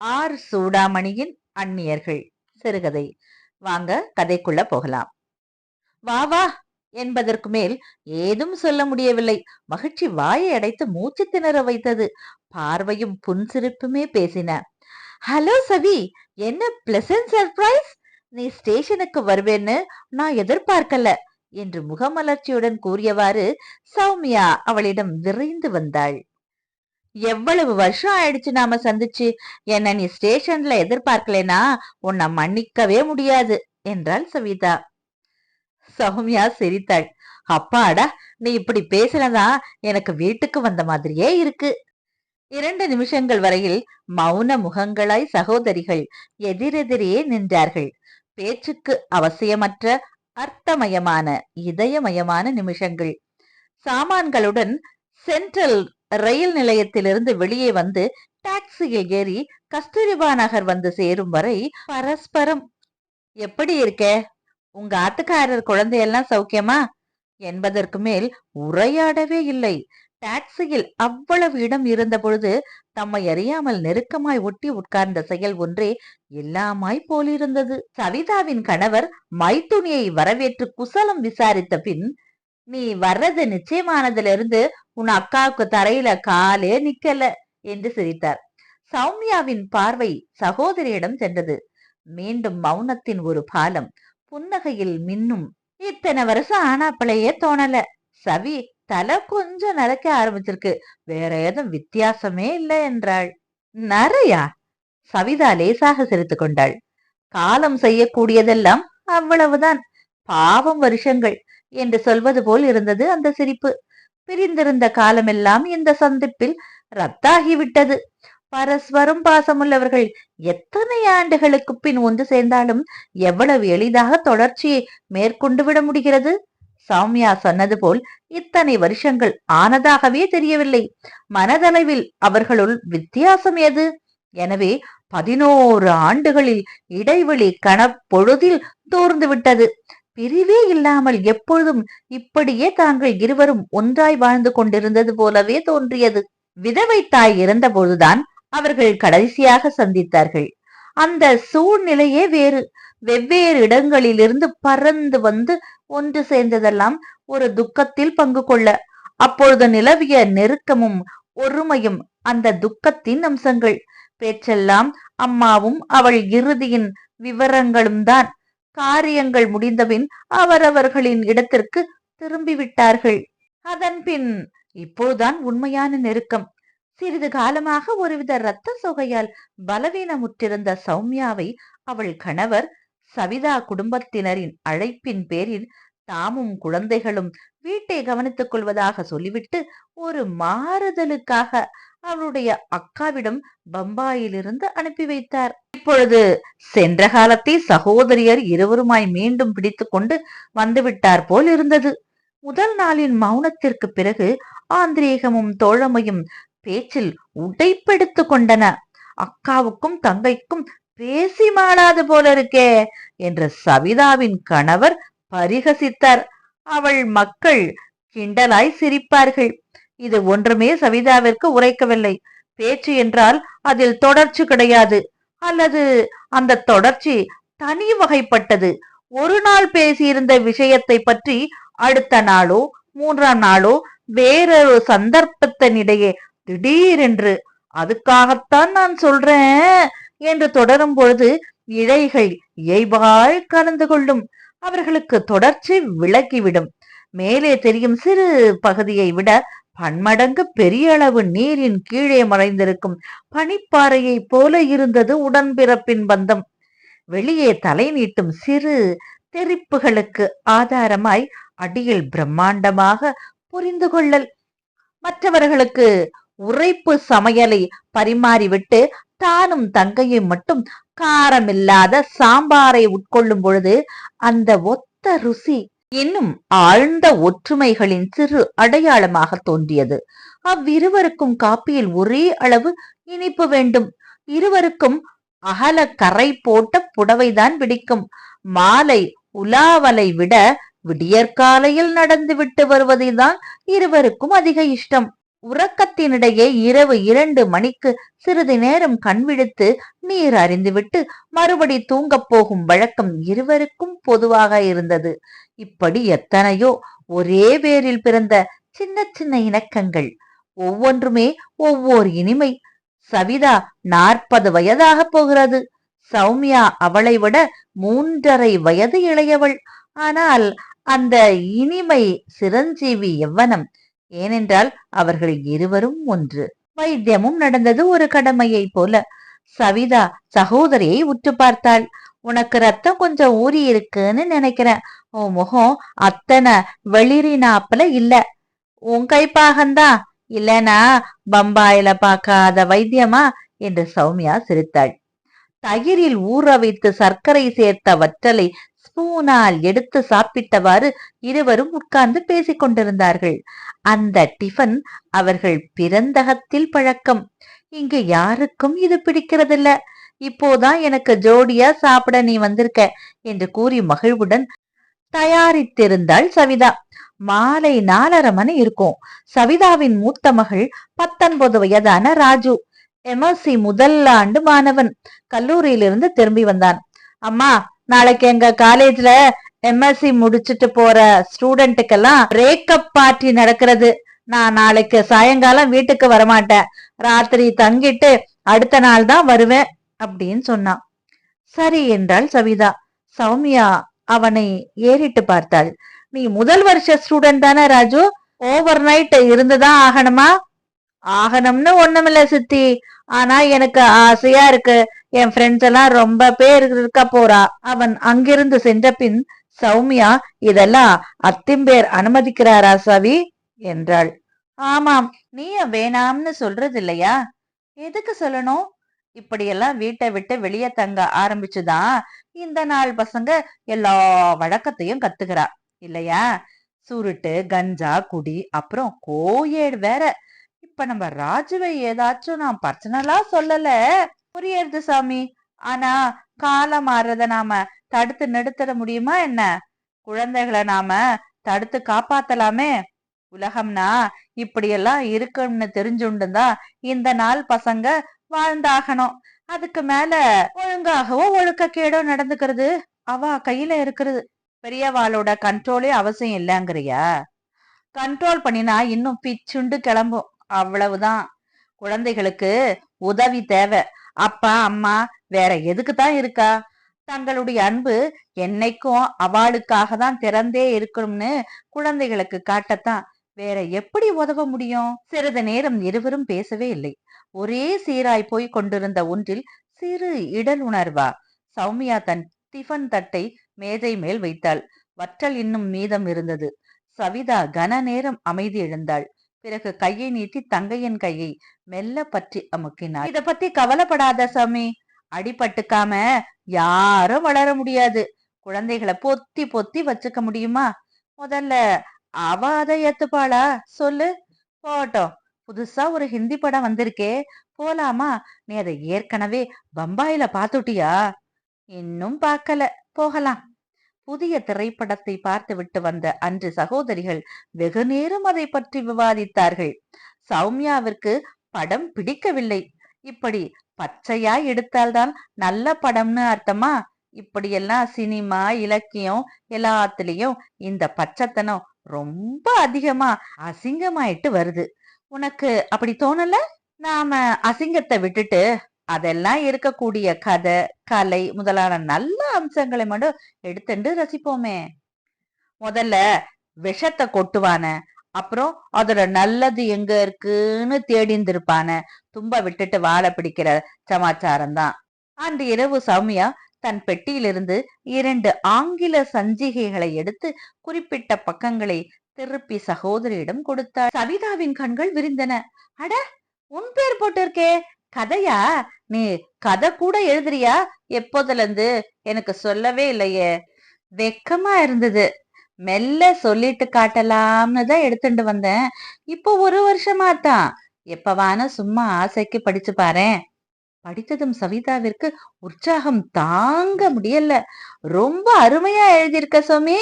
R சூடாமணியின் அந்நியர்கள். சிறுகதை. வாங்க கதைக்குள்ள போகலாம். வா வா என்பதற்கு மேல் ஏதும் சொல்ல முடியவில்லை. மகிழ்ச்சி வாயை அடைத்து மூச்சு திணற வைத்தது. பார்வையும் புன்சிரிப்புமே பேசின. ஹலோ சவி! என்ன பிளசன்ட் சர்ப்ரைஸ் நீ ஸ்டேஷனுக்கு வருவேன்னு நான் எதிர்பார்க்கல என்று முகமலர்ச்சியுடன் கூறியவாறு சௌமியா அவளிடம் விரைந்து வந்தாள். எவ்வளவு வருஷம் ஆயிடுச்சு நாம சந்திச்சு? என்ன நீ ஸ்டேஷன்ல எதிர்பார்க்கலனா உன்னை மன்னிக்கவே முடியாது என்றாள் சவிதா. சௌமியா சிரித்தாள். அப்பாடா நீ இப்படி பேசினதான் எனக்கு வீட்டுக்கு வந்த மாதிரியே இருக்கு. இரண்டு நிமிஷங்கள் வரையில் மௌன முகங்களாய் சகோதரிகள் எதிரெதிரே நின்றார்கள். பேச்சுக்கு அவசியமற்ற அர்த்தமயமான இதயமயமான நிமிஷங்கள். சாமான்களுடன் சென்ட்ரல் ரயில் நிலையத்திலிருந்து வெளியே வந்து டாக்ஸியில் ஏறி கஸ்தூரிபா நகர் வந்து சேரும் வரை பரஸ்பரம் எப்படி இருக்க? உங்க ஆத்துக்காரர் குழந்தையெல்லாம் சௌக்கியமா? என்பதற்கு மேல் உரையாடவே இல்லை. டாக்ஸியில் அவ்வளவு இடம் இருந்த பொழுது தம்மை அறியாமல் நெருக்கமாய் ஒட்டி உட்கார்ந்த செயல் ஒன்றே எல்லாமாய் போலிருந்தது. சவிதாவின் கணவர் மைத்துனியை வரவேற்று குசலம் விசாரித்த பின் நீ வர்றது நிச்சயமானதிலிருந்து உன் அக்காவுக்கு தரையில காலே நிக்கல என்று சிரித்தார். சௌமியாவின் பார்வை சகோதரியிடம் சென்றது. மீண்டும் மௌனத்தின் ஒரு பாலம். புன்னகையில் மின்னும் இத்தனை வருஷம் ஆனாப்பிளையே தோணல. சவி தலை கொஞ்சம் நரைக்க ஆரம்பிச்சிருக்கு. வேற ஏதும் வித்தியாசமே இல்லை என்றாள். நரையா சவிதா லேசாக சிரித்து கொண்டாள். காலம் செய்யக்கூடியதெல்லாம் அவ்வளவுதான். பாவம் வருஷங்கள் என்று சொல்வது போல் இருந்தது அந்த சிரிப்பு. பிரிந்திருந்த காலமெல்லாம் இந்த சந்திப்பில் ரத்தாகிவிட்டது. பரஸ்பரம் பாசமுள்ளவர்கள் எத்தனை ஆண்டுகளுக்கு பின் ஒன்று சேர்ந்தாலும் எவ்வளவு எளிதாக தொடர்ச்சியை மேற்கொண்டு விட முடிகிறது? சௌமியா சொன்னது போல் இத்தனை வருஷங்கள் ஆனதாகவே தெரியவில்லை. மனதளவில் அவர்களுள் வித்தியாசம் எது? எனவே பதினோரு ஆண்டுகளில் இடைவெளி கணப்பொழுதில் தோர்ந்து விட்டது பிரிவே இல்லாமல் எப்பொழுதும் இப்படியே தாங்கள் இருவரும் ஒன்றாய் வாழ்ந்து கொண்டிருந்தது போலவே தோன்றியது. விதவை தாய் இருந்தபோதுதான் அவர்கள் கடைசியாக சந்தித்தார்கள். அந்த சூழ்நிலையே வேறு. வெவ்வேறு இடங்களிலிருந்து பறந்து வந்து ஒன்று சேர்ந்ததெல்லாம் ஒரு துக்கத்தில் பங்கு கொள்ள. அப்பொழுது நிலவிய நெருக்கமும் ஒருமையும் அந்த துக்கத்தின் அம்சங்கள். பேச்செல்லாம் அம்மாவும் அவள் இறுதியின் விவரங்களும் தான் காரியங்கள் முடிந்தபின் அவரவர்களின் இடத்திற்கு திரும்பிவிட்டார்கள். அதன் பின் இப்போதுதான் உண்மையான நெருக்கம். சிறிது காலமாக ஒருவித இரத்த சொகையால் பலவீனமுற்றிருந்த சௌமியாவை அவள் கணவர் சவிதா குடும்பத்தினரின் அழைப்பின் பேரில் தாமும் குழந்தைகளும் வீட்டை கவனித்துக் கொள்வதாக சொல்லிவிட்டு ஒரு மாறுதலுக்காக அவளுடைய அக்காவிடம் பம்பாயிலிருந்து அனுப்பி வைத்தார். இப்பொழுது சென்ற காலத்தை சகோதரியர் இருவருமாய் மீண்டும் பிடித்துக் கொண்டு வந்துவிட்டார் போல் இருந்தது. முதல் நாளின் மௌனத்திற்கு பிறகு ஆந்திரேகமும் தோழமையும் பேச்சில் உடைப்பெடுத்து கொண்டன. அக்காவுக்கும் தங்கைக்கும் பேசி மாளாது போல இருக்கே என்று சவிதாவின் கணவர் பரிகசித்தார். அவள் மக்கள் கிண்டலாய் சிரிப்பார்கள். இது ஒன்றுமே சவிதாவிற்கு உரைக்கவில்லை. பேச்சு என்றால் அதில் தொடர்ச்சி கிடையாது. அல்லது அந்த தொடர்ச்சி தனி வகைப்பட்டது. ஒரு நாள் பேசியிருந்த விஷயத்தை பற்றி அடுத்த நாளோ மூன்றாம் நாளோ வேறொரு சந்தர்ப்பத்தினிடையே திடீரென்று அதுக்காகத்தான் நான் சொல்றேன் என்று தொடரும் பொழுது இழைகள் இயல்பாய் கலந்து கொள்ளும். அவர்களுக்கு தொடர்ச்சி விளக்கிவிடும் மேலே தெரியும் சிறு பகுதியை விட பன்மடங்கு பெரிய அளவு நீரின் கீழே மறைந்திருக்கும் பனிப்பாறையைப் போல இருந்தது உடன்பிறப்பின் பந்தம். வெளியே தலை நீட்டும் சிறு தெரிப்புகளுக்கு ஆதாரமாய் அடியில் பிரம்மாண்டமாக புரிந்து கொள்ளல். மற்றவர்களுக்கு உரைப்பு சமையலை பரிமாறிவிட்டு தானும் தங்கையும் மட்டும் காரமில்லாத சாம்பாரை உட்கொள்ளும் பொழுது அந்த ஒத்த ருசி இன்னும் ஆழ்ந்த ஒற்றுமைகளின் சிறு அடையாளமாக தோன்றியது. அவ்விருவருக்கும் காப்பியில் ஒரே அளவு இனிப்பு வேண்டும். இருவருக்கும் அகல கரை போட்ட புடவைதான் பிடிக்கும். மாலை உலாவலை விட விடியற்காலையில் நடந்து விட்டு வருவதுதான் இருவருக்கும் அதிக இஷ்டம். உறக்கத்தினிடையே இரவு இரண்டு மணிக்கு சிறிது நேரம் கண்விழித்து நீர் அறிந்துவிட்டு மறுபடி தூங்கப் போகும் வழக்கம் இருவருக்கும் பொதுவாக இருந்தது. இப்படி எத்தனையோ ஒரே பேரில் பிறந்த சின்ன சின்ன இணக்கங்கள். ஒவ்வொன்றுமே ஒவ்வொரு இனிமை. சவிதா நாற்பது வயதாக போகிறது. சௌமியா அவளை விட மூன்றரை வயது இளையவள். ஆனால் அந்த இனிமை சிரஞ்சீவி எவ்வனம் ஏனென்றால் அவர்கள் இருவரும் ஒன்று. வைத்தியமும் நடந்தது ஒரு கடமையை போல. சவிதா சகோதரியை உற்று பார்த்தாள். உனக்கு ரத்தம் கொஞ்சம் ஊறி இருக்குன்னு நினைக்கிறேன். உன் முகம் அத்தனை வெளிரினாப்புல இல்ல. உன் கைப்பாகந்தான் இல்லனா பம்பாயில பார்க்காத வைத்தியமா? என்று சௌமியா சிரித்தாள். தயிரில் ஊற வைத்து சர்க்கரை சேர்த்த வற்றலை ஸ்பூனால் எடுத்து சாப்பிட்டவாறு இருவரும் உட்கார்ந்து பேசிக் கொண்டிருந்தார்கள். அந்த டிஃபன் அவர்கள் பிறந்தகத்தில் பழக்கம். இங்கு யாருக்கும் இது பிடிக்கிறதில்ல. இப்போதான் எனக்கு ஜோடியா சாப்பிட நீ வந்திருக்க என்று கூறி மகிழ்வுடன் தயாரித்திருந்தாள் சவிதா. மாலை நாலரை மணி இருக்கும். சவிதாவின் மூத்த மகள் பத்தொன்பது வயதான ராஜு. எம்எஸ்சி முதல் ஆண்டு மாணவன். கல்லூரியிலிருந்து திரும்பி வந்தான். அம்மா நாளைக்கு எங்க காலேஜ்ல எம்எஸ்சி முடிச்சிட்டு போற ஸ்டூடெண்ட்டுக்கெல்லாம் பிரேக்கப் பார்ட்டி நடக்கிறது. நான் நாளைக்கு சாயங்காலம் வீட்டுக்கு வரமாட்டேன். ராத்திரி தங்கிட்டு அடுத்த நாள் தான் வருவேன் அப்படின்னு சொன்னான். சரி என்றாள் சவிதா. சௌமியா அவனை ஏறிட்டு பார்த்தாள். நீ முதல் வருஷ ஸ்டூடெண்ட் தானே ராஜு? ஓவர் நைட் இருந்துதான் ஆகணுமா? ஆகணும்னு ஒண்ணுமில்ல சித்தி. ஆனா எனக்கு ஆசையா இருக்கு. என் ஃப்ரெண்ட்ஸ் எல்லாம் ரொம்ப பேர் இருக்க போறா. அவன் அங்கிருந்து சென்ற பின் சௌமியா இதெல்லாம் அத்திம்பேர் அனுமதிக்கிறாரா சவி? என்றாள். ஆமாம் நீ வேணாம்னு சொல்றது இல்லையா? எதுக்கு சொல்லணும்? இப்படியெல்லாம் வீட்டை விட்டு வெளியே தங்க ஆரம்பிச்சுதான் இந்த நாள் பசங்க எல்லா வழக்கத்தையும் கத்துக்கிறா. இல்லையா? சுருட்டு கஞ்சா குடி அப்புறம் கோயேடு வேற. இப்ப நம்ம ராஜுவை ஏதாச்சும் நான் பர்சனலா சொல்லல. புரியுது சாமி. ஆனா காலம் மாறுறத நாம தடுத்து நிறுத்திட முடியுமா என்ன? குழந்தைகளை நாம தடுத்து காப்பாத்தலாமே. உலகம்னா இப்படியெல்லாம் இருக்குன்னு தெரிஞ்சுண்டுதான் இந்த நாள் பசங்க வாழ்ந்தாகணும். அதுக்கு மேல ஒழுங்காகவோ ஒழுக்கக்கேடோ நடந்துக்கிறது. அவ கையில இருக்கிறது. பெரியவாளோட கண்ட்ரோலே அவசியம் இல்லைங்கிறியா? கண்ட்ரோல் பண்ணினா இன்னும் பிச்சுண்டு கிளம்பும். அவ்வளவுதான். குழந்தைகளுக்கு உதவி தேவை. அப்பா அம்மா வேற எதுக்கு தான் இருக்கா? தங்களுடைய அன்பு என்னைக்கும் அவளுக்காக தான் திறந்தே இருக்கணும்னு குழந்தைகளுக்கு காட்டத்தான். வேற எப்படி உதவ முடியும்? சிறிது நேரம் இருவரும் பேசவே இல்லை. ஒரே சீராய் போய் கொண்டிருந்த ஒன்றில் சிறு இடல் உணர்வா? சௌமியா தன் டிஃபன் தட்டை மேஜை மேல் வைத்தாள். வற்றல் இன்னும் மீதம் இருந்தது. சவிதா கன நேரம் அமைதி எழுந்தாள் பிறகு கையை நீட்டி தங்கையின் கையை மெல்ல பற்றி அமுக்கினார். இத பத்தி கவலைப்படாத சாமி அடிபட்டுக்காம யாரும் வளர முடியாது. குழந்தைகளை பொத்தி பொத்தி வச்சுக்க முடியுமா? முதல்ல அவ அதை ஏத்துப்பாளா? சொல்லு. போட்டோம் புதுசா ஒரு ஹிந்தி படம் வந்திருக்கே. போலாமா? நீ அதை ஏற்கனவே பம்பாயில பாத்துட்டியா இன்னும் பார்க்கல. போகலாம். புதிய திரைப்படத்தை பார்த்து விட்டு வந்த அன்று சகோதரிகள் வெகு நேரம் அதை பற்றி விவாதித்தார்கள். சௌமியாவிற்கு படம் பிடிக்கவில்லை. இப்படி பச்சையா எடுத்தால்தான் நல்ல படம்னு அர்த்தமா? இப்படியெல்லாம் சினிமா இலக்கியம் எல்லாத்துலயும் இந்த பச்சைத்தனம் ரொம்ப அதிகமா அசிங்கமாயிட்டு வருது. உனக்கு அப்படி தோணல? நாம அசிங்கத்தை விட்டுட்டு அதெல்லாம் இருக்கக்கூடிய கதை கலை முதலான நல்ல அம்சங்களை மட்டும் எடுத்துட்டு ரசிப்போமே. முதல்ல விஷத்தை கொட்டுவான அப்புறம் அதோட நல்லது எங்க இருக்குன்னு தேடிந்திருப்பான. தும்ப விட்டுட்டு வாழை பிடிக்கிற சமாச்சாரம் தான் அன்று இரவு சௌமியா தன் பெட்டியிலிருந்து இரண்டு ஆங்கில சஞ்சிகைகளை எடுத்து குறிப்பிட்ட பக்கங்களை திருப்பி சகோதரியிடம் கொடுத்தார் சவிதாவின் கண்கள் விரிந்தன. அட உன் பேர் போட்டிருக்கே. கதையா? நீ கதை கூட எழுதுறியா? எப்போதுல இருந்து எனக்கு சொல்லவே இல்லையே. வெக்கமா இருந்தது. மெல்ல சொல்லிட்டு காட்டலாம்னு தான் எடுத்துட்டு வந்தேன். இப்போ ஒரு வருஷமா தான். எப்பவான சும்மா ஆசைக்கு படிச்சு பாரேன். படித்ததும் சவிதாவிற்கு உற்சாகம் தாங்க முடியல. ரொம்ப அருமையா எழுதியிருக்க சுவாமி.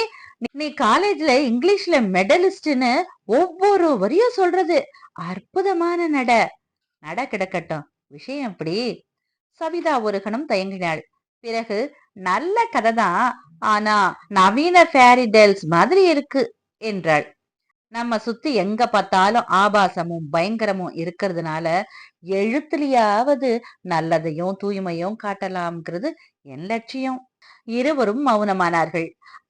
நீ காலேஜ்ல இங்கிலீஷ்ல மெடலிஸ்ட்னு ஒவ்வொரு வரியும் சொல்றது. அற்புதமான நட. நட கிடக்கட்டும். விஷயம் எப்படி? சவிதா ஒரு கணம் தயங்கினாள். பிறகு நல்ல கதை தான் ஆனா நவீன ஃபேரி டேல்ஸ் மாதிரி இருக்கு என்றாள். நம்ம சுத்தி எங்க பார்த்தாலும் ஆபாசமும் பயங்கரமும் இருக்கிறதுனால எழுத்துலயாவது நல்லதையும் தூய்மையும் காட்டலாம்ங்கிறது என் லட்சியம். இருவரும் மௌனமானார்கள்.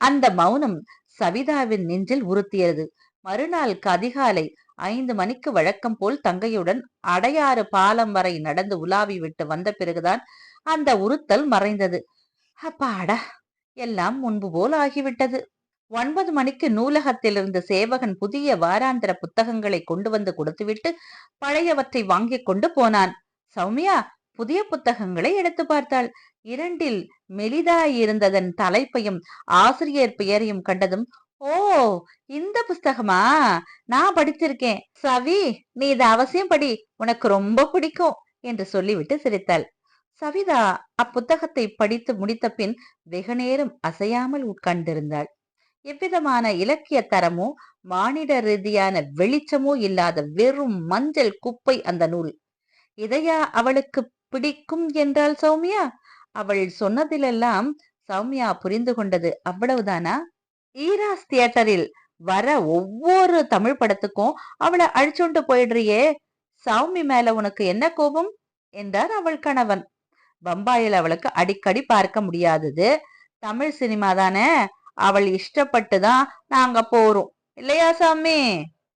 அந்த மௌனம் சவிதாவின் நெஞ்சில் உறுத்தியது. மறுநாள் அதிகாலை ஐந்து மணிக்கு வழக்கம் போல் தங்கையுடன் அடையாறு பாலம் வரை நடந்து உலாவி விட்டு வந்த பிறகுதான் அந்த உறுத்தல் மறைந்தது. அப்பாடா எல்லாம் முன்பு போல் ஆகிவிட்டது. ஒன்பது மணிக்கு நூலகத்தில் இருந்த சேவகன் புதிய வாராந்திர புத்தகங்களை கொண்டு வந்து கொடுத்துவிட்டு பழையவற்றை வாங்கிக் கொண்டு போனான். சௌமியா புதிய புத்தகங்களை எடுத்து பார்த்தாள். இரண்டில் மெலிதாயிருந்ததன் தலைப்பையும் ஆசிரியர் பெயரையும் கண்டதும் ஓ இந்த புஸ்தகமா? நான் படிச்சிருக்கேன். சவி நீ இதை அவசியம் படி. உனக்கு ரொம்ப பிடிக்கும் என்று சொல்லிவிட்டு சிரித்தாள். சவிதா அப்புத்தகத்தை படித்து முடித்த பின் வெகு நேரம் அசையாமல் உட்கார்ந்திருந்தாள். எவ்விதமான இலக்கிய தரமோ மானிட ரீதியான வெளிச்சமோ இல்லாத வெறும் மஞ்சள் குப்பை அந்த நூல். இதையா அவளுக்கு பிடிக்கும் என்றாள் சௌமியா? அவள் சொன்னதிலெல்லாம் சௌமியா புரிந்து கொண்டது அவ்வளவுதானா? ஈராஸ் தியேட்டரில் வர ஒவ்வொரு தமிழ் படத்துக்கும் அவளை அழிச்சுண்டு போயிடுறியே. சௌமி மேல உனக்கு என்ன கோபம்? என்றார் அவள் கணவன். பம்பாயில் அவளுக்கு அடிக்கடி பார்க்க முடியாதது. தமிழ் சினிமா தானே? அவள் இஷ்டப்பட்டு தான் நாங்க போறோம். இல்லையா சாமி?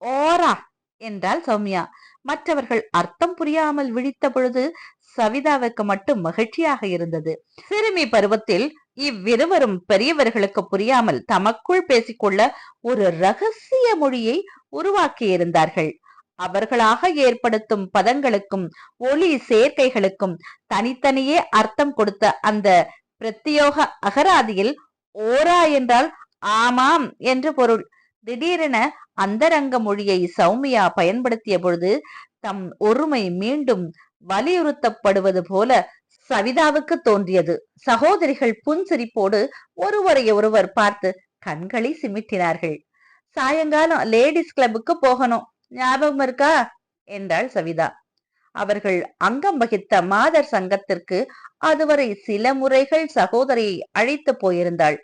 ஓரா என்றாள் சௌமியா. மற்றவர்கள் அர்த்தம் புரியாமல் விழித்த பொழுது சவிதாவுக்கு மட்டும் மகிழ்ச்சியாக இருந்தது. சிறுமி பருவத்தில் இவ்விருவரும் பெரியவர்களுக்கு புரியாமல் தமக்குள் பேசிக்கொள்ள ஒரு ரகசிய மொழியை உருவாக்கியிருந்தார்கள். அவர்களாக ஏற்படுத்தும் பதங்களுக்கும் ஒளி சேர்க்கைகளுக்கும் தனித்தனியே அர்த்தம் கொடுத்த அந்த பிரத்தியோக அகராதியில் ஓரா என்றால் ஆமாம் என்று பொருள். திடீரென அந்தரங்க மொழியை சௌமியா பயன்படுத்திய பொழுது தம் ஒருமை மீண்டும் வலியுறுத்தப்படுவது போல சவிதாவுக்கு தோன்றியது. சகோதரிகள் புன்சிரிப்போடு ஒருவரை ஒருவர் பார்த்து கண்களை சிமிட்டினார்கள். சாயங்காலம் லேடிஸ் கிளப்புக்கு போகணும். ஞாபகம் இருக்கா? என்றாள் சவிதா. அவர்கள் அங்கம் வகித்த மாதர் சங்கத்திற்கு அதுவரை சில முறைகள் சகோதரியை அழைத்து போயிருந்தாள்.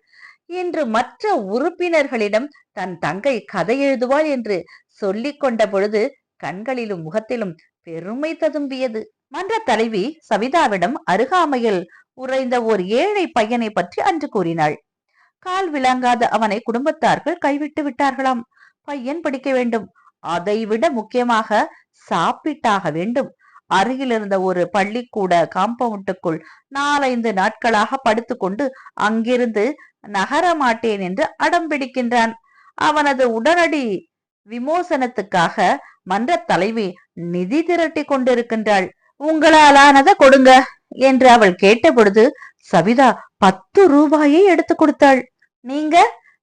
இன்று மற்ற உறுப்பினர்களிடம் தன் தங்கை கதை எழுதுவாள் என்று சொல்லிக் கொண்ட பொழுது கண்களிலும் முகத்திலும் பெருமை ததும்பியது. மன்ற தலைவி சவிதாவிடம் அருகாமையில் உறைந்த ஒரு ஏழை பையனை பற்றி அன்று கூறினாள். கால் விளங்காத அவனை குடும்பத்தார்கள் கைவிட்டு விட்டார்களாம். பையன் படிக்க வேண்டும். அதைவிட முக்கியமாக சாப்பிட்டாக வேண்டும். அருகில் இருந்த ஒரு பள்ளிக்கூட காம்பவுண்டுக்குள் நாலைந்து நாட்களாக படுத்துக்கொண்டு அங்கிருந்து நகர மாட்டேன் என்று அடம் பிடிக்கின்றான். அவனது உடனடி விமோசனத்துக்காக மன்ற தலைவி நிதி திரட்டி கொண்டிருக்கின்றாள். உங்களாலானதை கொடுங்க என்று அவள் கேட்டபொழுது சவிதா பத்து ரூபாயை எடுத்து கொடுத்தாள். நீங்க?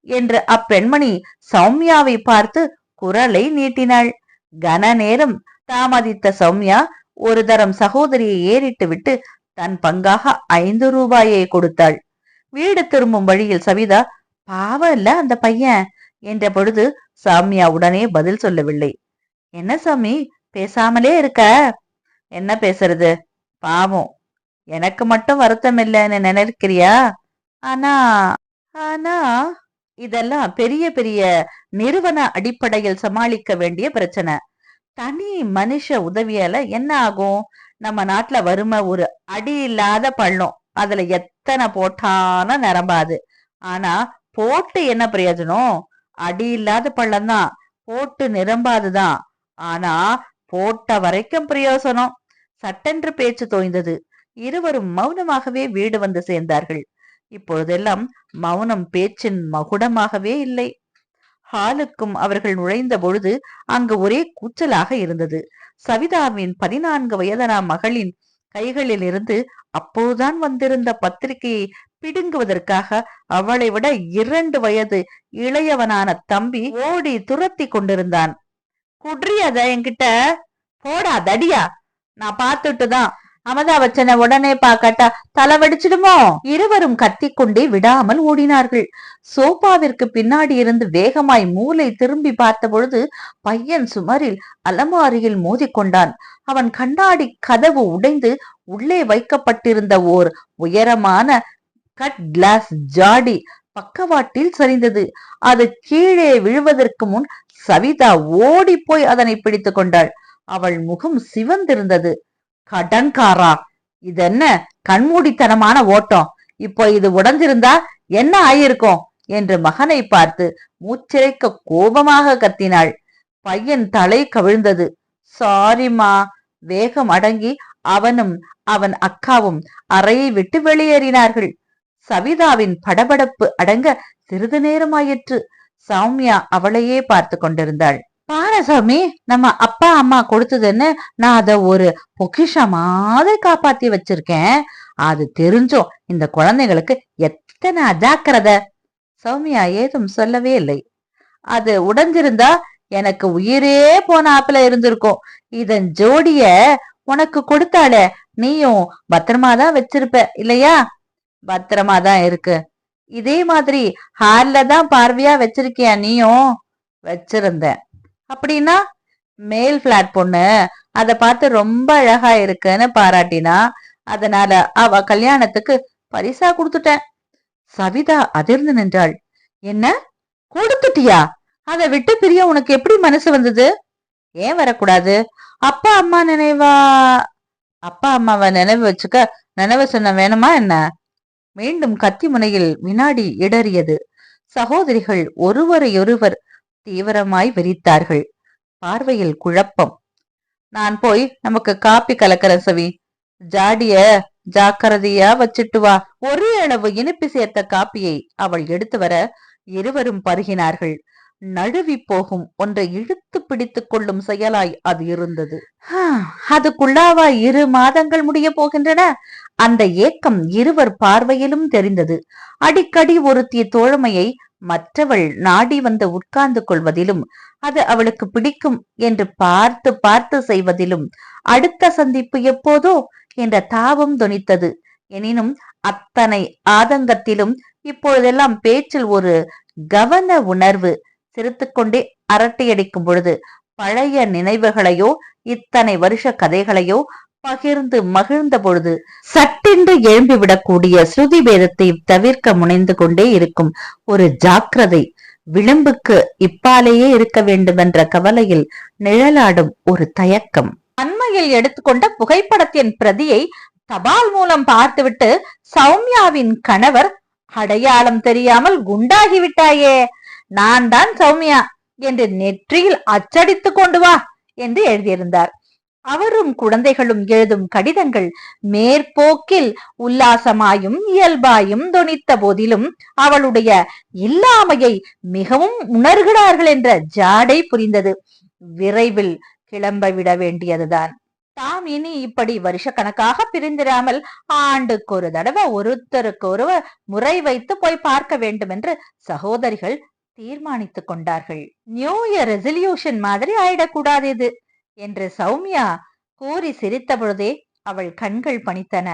என்று அப்பெண்மணி சௌமியாவை பார்த்து குரலை நீட்டினாள். கன நேரம் தாமதித்த சௌமியா ஒரு தரம் சகோதரியை ஏறிட்டு விட்டு தன் பங்காக ஐந்து ரூபாயை கொடுத்தாள். வீடு திரும்பும் வழியில் சவிதா பாவம் இல்ல அந்த பையன். என்ற பொழுது சாமியா உடனே பதில் சொல்லவில்லை. என்ன சாமி பேசாமலே இருக்க? என்ன பேசுறது? பாவம். எனக்கு மட்டும் வருத்தம் இல்லைன்னு நினைக்கிறியா? ஆனா ஆனா இதெல்லாம் பெரிய பெரிய நிறுவன அடிப்படையில் சமாளிக்க வேண்டிய பிரச்சனை. தனி மனுஷ உதவியால என்ன ஆகும்? நம்ம நாட்டுல வறுமை ஒரு அடி இல்லாத பள்ளம். அதுல எத்தனை போட்டாலும் நிரம்பாது. ஆனா போட்டு என்ன பிரயோஜனம்? அடி இல்லாத பள்ளம் தான் போட்டு நிரம்பாதுதான். ஆனா போட்ட வரைக்கும் பிரயோசனம். சட்டென்று பேச்சு தோய்ந்தது. இருவரும் மௌனமாகவே வீடு வந்து சேர்ந்தார்கள். இப்பொழுதெல்லாம் மௌனம் பேச்சின் மகுடமாகவே இல்லை. ஹாலுக்கும் அவர்கள் நுழைந்த பொழுது அங்கு ஒரே கூச்சலாக இருந்தது. சவிதாவின் பதினான்கு வயதான மகளின் கைகளில் இருந்து அப்போதுதான் வந்திருந்த பத்திரிகையை பிடுங்குவதற்காக அவளை விட இரண்டு வயது இளையவனான தம்பி ஓடி துரத்தி கொண்டிருந்தான். குட்ரியாத என்கிட்ட போடா தடியா நான் பார்த்துட்டு தான் உடனே பாக்கட்டா தலை வெடிச்சிடுமோ இருவரும் கத்திக்கொண்டே விடாமல் ஓடினார்கள். சோபாவிற்கு பின்னாடி இருந்து வேகமாய் மூளை திரும்பி பார்த்த பொழுது பையன் சுமரில் அலமாரியில் மோதிக்கொண்டான். அவன் கண்ணாடி கதவு உடைந்து உள்ளே வைக்கப்பட்டிருந்த ஓர் உயரமான கட் கிளாஸ் ஜாடி பக்கவாட்டில் சரிந்தது. அது கீழே விழுவதற்கு முன் சவிதா ஓடி போய் அதனை பிடித்துக் கொண்டாள் அவள் முகம் சிவந்திருந்தது. கடன்காரா இதென்ன கண்மூடித்தனமான ஓட்டம்? இப்போ இது உடஞ்சிருந்தா என்ன ஆயிருக்கும்? என்று மகனை பார்த்து மூச்சிறைக்க கோபமாக கத்தினாள். பையன் தலை கவிழ்ந்தது. சாரிமா வேகம் அடங்கி அவனும் அவன் அக்காவும் அறையை விட்டு வெளியேறினார்கள். சவிதாவின் படபடப்பு அடங்க சிறிது நேரமாயிற்று. சௌமியா அவளையே பார்த்து கொண்டிருந்தாள். பாரசாமி நம்ம அப்பா அம்மா கொடுத்ததுன்னு நான் அத ஒரு பொக்கிஷமாவது காப்பாத்தி வச்சிருக்கேன். அது தெரிஞ்சும் இந்த குழந்தைகளுக்கு எத்தனை அஜாக்கிரத? சௌமியா ஏதும் சொல்லவே இல்லை. அது உடஞ்சிருந்தா எனக்கு உயிரே போன ஆப்பில இருந்திருக்கும். இதன் ஜோடிய உனக்கு கொடுத்தாளே நீயும் பத்திரமா தான் வச்சிருப்ப இல்லையா? பத்திரமா தான் இருக்கு. இதே மாதிரி ஹார்ல தான் பார்வையா வச்சிருக்கியா நீயும்? வச்சிருந்தேன். அப்படின்னா மேல் பிளாட் பொண்ணு அத பார்த்து ரொம்ப அழகா இருக்குன்னு பாராட்டினா அதனால அவ கல்யாணத்துக்கு பரிசா கொடுத்துட்டேன். சவிதா அதிர்ந்து நின்றாள். என்ன? கொடுத்துட்டியா? அதை விட்டு பிரிய உனக்கு எப்படி மனசு வந்தது? ஏன் வரக்கூடாது? அப்பா அம்மா நினைவா அப்பா அம்மாவை நினைவு வச்சுக்க நினைவு சொன்ன வேணுமா என்ன? மீண்டும் கத்தி முனையில் வினாடி இடறியது. சகோதரிகள் ஒருவரையொருவர் தீவிரமாய் விரித்தார்கள். பார்வையில் குழப்பம். நான் போய் நமக்கு காப்பி கலக்கிறேன் சவி. ஜாடிய ஜாக்கிரதையா வச்சிட்டு வா. ஒரே அளவு இனிப்பு சேர்த்த காப்பியை. அவள் எடுத்து வர இருவரும் பருகினார்கள். நழுவி போகும். ஒன்றை இழுத்து பிடித்துக் கொள்ளும் செயலாய் அது இருந்தது. அதுக்குள்ளாவா இரு மாதங்கள் முடிய போகின்றன? அந்த ஏக்கம் இருவர் பார்வையிலும் தெரிந்தது. அடிக்கடி ஒருத்திய தோழமையை மற்றவள் நாடி வந்து உட்கார்ந்து கொள்வதிலும் அது அவளுக்கு பிடிக்கும் என்று பார்த்து பார்த்து செய்வதிலும் அடுத்த சந்திப்பு எப்போதோ என்ற தாபம் துணித்தது எனினும் அத்தனை ஆதங்கத்திலும் இப்பொழுதெல்லாம் பேச்சில் ஒரு கவன உணர்வு சிரித்துக்கொண்டே அரட்டையடிக்கும் பொழுது பழைய நினைவுகளையோ இத்தனை வருஷ கதைகளையோ பகிர்ந்து மகிழ்ந்த பொழுது சட்டென்று எழும்பிவிடக்கூடிய ஸ்ருதி பேதத்தை தவிர்க்க முனைந்து கொண்டே இருக்கும் ஒரு ஜாக்கிரதை விளிம்புக்கு இப்பாலேயே இருக்க வேண்டும் என்ற கவலையில் நிழலாடும் ஒரு தயக்கம். அண்மையில் எடுத்துக்கொண்ட புகைப்படத்தின் பிரதியை தபால் மூலம் பார்த்துவிட்டு சௌமியாவின் கணவர் அடையாளம் தெரியாமல் குண்டாகிவிட்டாயே! நான் தான் சௌமியா என்று நெற்றியில் அச்சடித்து கொண்டு வா என்று எழுதியிருந்தார். அவரும் குழந்தைகளும் எழுதும் கடிதங்கள் மேற்போக்கில் உல்லாசமாயும் இயல்பாயும் தொனித்த போதிலும் அவளுடைய இல்லாமையை மிகவும் உணர்கிறார்கள் என்ற ஜாடை புரிந்தது. விரைவில் கிளம்ப விட வேண்டியதுதான். தாம் இனி இப்படி வருஷ கணக்காக பிரிந்திராமல் ஆண்டுக்கு ஒரு தடவை ஒருத்தருக்கு ஒருவர் முறை வைத்து போய் பார்க்க வேண்டும் என்று சகோதரிகள் தீர்மானித்துக் கொண்டார்கள். நியூ இயர் ரெசல்யூஷன் மாதிரி ஆயிடக்கூடாது இது என்று சௌமியா கூறி சிரித்த பொழுதே அவள் கண்கள் பணித்தன.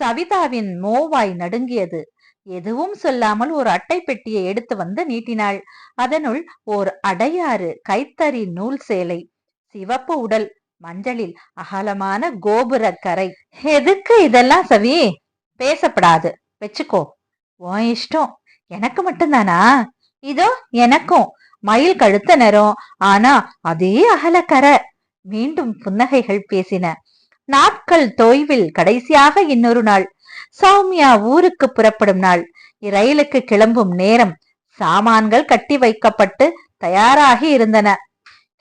சவிதாவின் மோவாய் நடுங்கியது. எதுவும் சொல்லாமல் ஒரு அட்டை பெட்டியை எடுத்து வந்து நீட்டினாள். அதனுள் ஓர் அடையாறு கைத்தறி நூல் சேலை சிவப்பு உடல் மஞ்சளில் அகலமான கோபுர கரை. எதுக்கு இதெல்லாம் சவி? பேசப்படாது. வச்சுக்கோ. உன் இஷ்டம். எனக்கு மட்டும்தானா? இதோ எனக்கும். மயில் கழுத்த நேரம் ஆனா அதே அகலக்கரை. மீண்டும் புன்னகைகள் பேசின. நாட்கள் தொய்வில் கடைசியாக இன்னொரு நாள். சௌமியா ஊருக்கு புறப்படும் நாள். ரயிலுக்கு கிளம்பும் நேரம். சாமான்கள் கட்டி வைக்கப்பட்டு தயாராகி இருந்தன.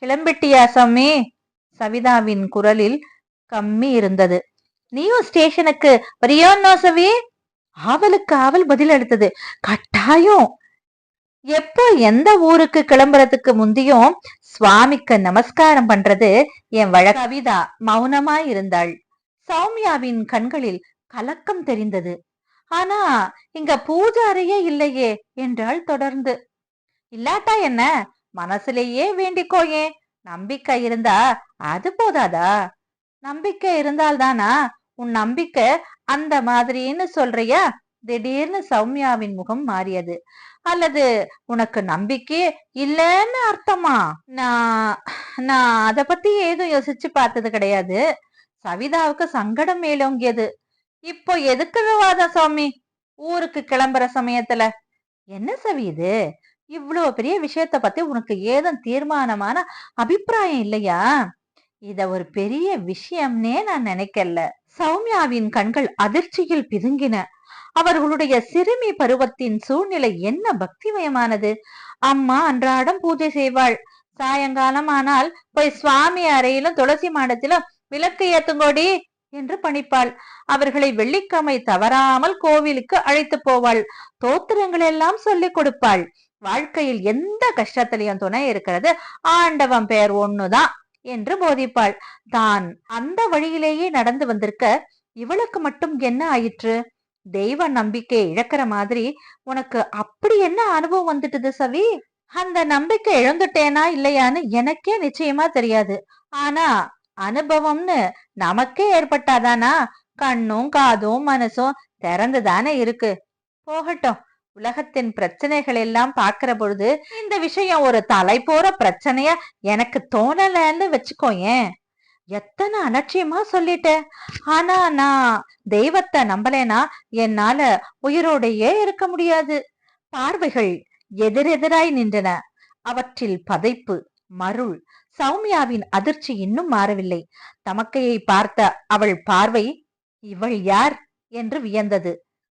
கிளம்பிட்டியா சௌமி? சவிதாவின் குரலில் கம்மி இருந்தது. நீயும் ஸ்டேஷனுக்கு வரியோன்னோ சவி ஆவலுக்கு ஆவல் பதில் எடுத்தது கட்டாயம். எப்போ எந்த ஊருக்கு கிளம்புறதுக்கு முந்தியும் சுவாமிக்கு நமஸ்காரம் பண்றது என் வழ கவிதா மௌனமாய் இருந்தாள். சௌமியாவின் கண்களில் கலக்கம் தெரிந்தது. ஆனா இங்க பூஜாரையே இல்லையே என்றாள் தொடர்ந்து. இல்லாட்டா என்ன? மனசுலேயே வேண்டிக்கோயே. நம்பிக்கை இருந்தா அது போதாதா? நம்பிக்கை இருந்தால்தானா உன் நம்பிக்கை அந்த மாதிரின்னு சொல்றியா? திடீர்னு சௌமியாவின் முகம் மாறியது. அல்லது உனக்கு நம்பிக்கையே இல்லைன்னு அர்த்தமா? நான் நான் அத பத்தி ஏதும் யோசிச்சு பார்த்தது கிடையாது. சவிதாவுக்கு சங்கடம் மேலோங்கியது. இப்போ எதுக்கு விவாதம் சுவாமி? ஊருக்கு கிளம்புற சமயத்துல. என்ன சவி இது? இவ்வளவு பெரிய விஷயத்த பத்தி உனக்கு ஏதும் தீர்மானமான அபிப்பிராயம் இல்லையா? இத ஒரு பெரிய விஷயம்னே நான் நினைக்கல. சௌமியாவின் கண்கள் அதிர்ச்சியில் பிதுங்கின. அவர்களுடைய சிறுமி பருவத்தின் சூழ்நிலை என்ன பக்திமயமானது? அம்மா அன்றாடம் பூஜை செய்வாள். சாயங்காலம் ஆனால் போய் சுவாமி அறையிலும் துளசி மாடத்திலும் விளக்கு ஏத்துங்கோடி என்று பணிப்பாள். அவர்களை வெள்ளிக்கிழமை தவறாமல் கோவிலுக்கு அழைத்து போவாள். தோத்திரங்கள் எல்லாம் சொல்லிக் கொடுப்பாள். வாழ்க்கையில் எந்த கஷ்டத்திலையும் துணை இருக்கிறது. ஆண்டவன் பெயர் ஒண்ணுதான் என்று போதிப்பாள். தான் அந்த வழியிலேயே நடந்து வந்திருக்க இவளுக்கு மட்டும் என்ன ஆயிற்று? தெய்வ நம்பிக்கை இழக்கிற மாதிரி உனக்கு அப்படி என்ன அனுபவம் வந்துட்டுது சவி? அந்த நம்பிக்கை இழந்துட்டேனா இல்லையான்னு எனக்கே நிச்சயமா தெரியாது. ஆனா அனுபவம்னு நமக்கே ஏற்பட்டாதானா? கண்ணும் காதும் மனசும் திறந்துதானே இருக்கு. போகட்டும். உலகத்தின் பிரச்சனைகள் எல்லாம் பாக்குற பொழுது இந்த விஷயம் ஒரு தலை போற பிரச்சனைய எனக்கு தோணலன்னு வச்சுக்கோயேன். எத்தனை அலட்சியமா சொல்லிட்டேன் ஆனா நான் தெய்வத்தை நம்பலேனா என்னால உயிரோடையே இருக்க முடியாது. பார்வைகள் எதிரெதிராய் நின்றன. அவற்றில் பதைப்பு மருள் சௌமியாவின் அதிர்ச்சி இன்னும் மாறவில்லை. தமக்கையை பார்த்த அவள் பார்வை இவள் யார்? என்று வியந்தது.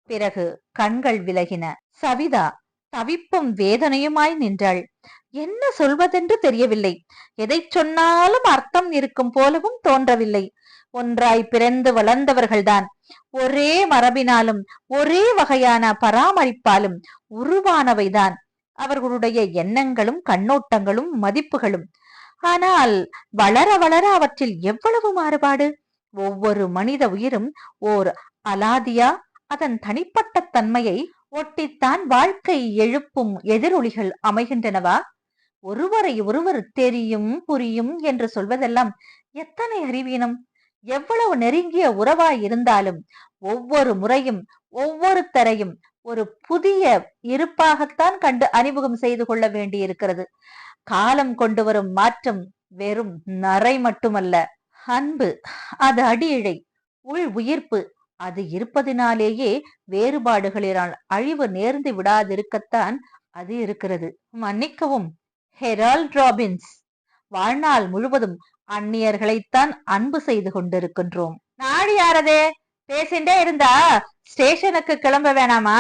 பிறகு கண்கள் விலகின. சவிதா தவிப்பும் வேதனையுமாய் நின்றாள். என்ன சொல்வதென்று தெரியவில்லை. எதை சொன்னாலும் அர்த்தம் இருக்கும் போலவும் தோன்றவில்லை. ஒன்றாய் பிறந்து வளர்ந்தவர்கள்தான். ஒரே மரபினாலும் ஒரே வகையான பராமரிப்பாலும் உருவானவைதான். அவர்களுடைய எண்ணங்களும் கண்ணோட்டங்களும் மதிப்புகளும். ஆனால் வளர வளர அவற்றில் எவ்வளவு மாறுபாடு? ஒவ்வொரு மனித உயிரும் ஓர் அலாதியா அதன் தனிப்பட்ட தன்மையை ஒட்டித்தான் வாழ்க்கை எழுப்பும் எதிரொலிகள் அமைகின்றனவா? ஒருவரை ஒருவர் தெரியும் புரியும் என்று சொல்வதெல்லாம் எத்தனை அறிவீனம்? எவ்வளவு நெருங்கிய உறவாய் இருந்தாலும் ஒவ்வொரு முறையும் ஒவ்வொருத்தரையும் ஒரு புதிய இருப்பாகத்தான் கண்டு அறிமுகம் செய்து கொள்ள வேண்டியிருக்கிறது. காலம் கொண்டு வரும் மாற்றம் வெறும் நரை மட்டுமல்ல. அன்பு அது அடியிழை உள் உயிர்ப்பு அது இருப்பதினாலேயே வேறுபாடுகளினால் அழிவு நேர்ந்து விடாதிருக்கத்தான் அது இருக்கிறது. மன்னிக்கவும் ஹெரால்ட் ராபின்ஸ் வாழ்நாள் முழுவதும் அந்நியர்களைத்தான் அன்பு செய்து கொண்டிருக்கின்றோம். நாடு யாரதே? பேசிண்டே இருந்தா ஸ்டேஷனுக்கு கிளம்ப வேணாமா?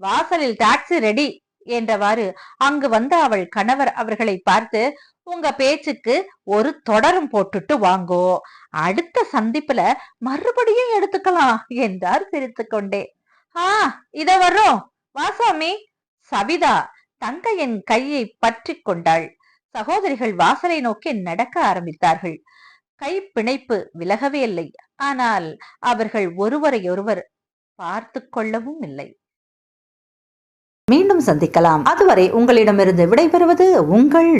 வாசலில் டாக்ஸி ரெடி என்றவாறு அங்கு வந்த அவள் கணவர் அவர்களை பார்த்து உங்க பேச்சுக்கு ஒரு தொடரும் போட்டுட்டு வாங்கோ. அடுத்த சந்திப்புல மறுபடியும் எடுத்துக்கலாம் என்றார் சிரித்துக்கொண்டே. ஆ இத வரும் வாசாமி சவிதா தங்கையின் கையை பற்றி கொண்டாள். சகோதரிகள் வாசலை நோக்கி நடக்க ஆரம்பித்தார்கள். கை பிணைப்பு விலகவே இல்லை. ஆனால் அவர்கள் ஒருவரையொருவர் பார்த்து கொள்ளவும் இல்லை. மீண்டும் சந்திக்கலாம். அதுவரை உங்களிடமிருந்து விடைபெறுவது உங்கள்